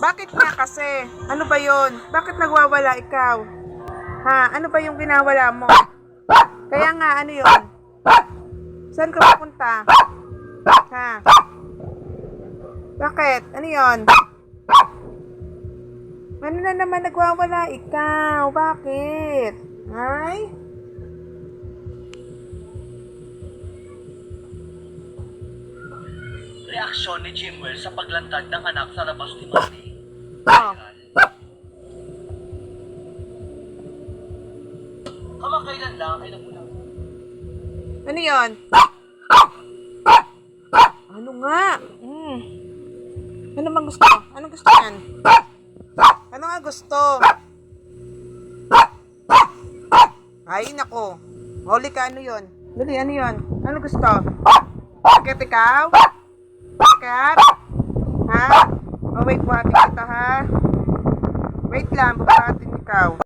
Bakit nga kasi? Ano ba yon? Bakit nagwawala ikaw? Ha? Ano ba yung ginawala mo? Kaya nga, ano yon? Saan ka pupunta? Ha? Bakit? Ano yon? Ano na naman nagwawala ikaw? Bakit? Ay? Reaksyon ni Jimwell sa paglantad ng anak sa labas ni Mami. Oh. Kamakailan lang ay nagulang. Ano yon? Ano nga? Hmm. Ano bang gusto? Anong gusto yan? Ano nga gusto? Ay, nako. Huli ka, ano yon? Dali, ano yon? Ano gusto? Bakit ikaw? Bakit? Ha? Oh, wait, buhatin kita, ha? Wait lang, buhatin ikaw.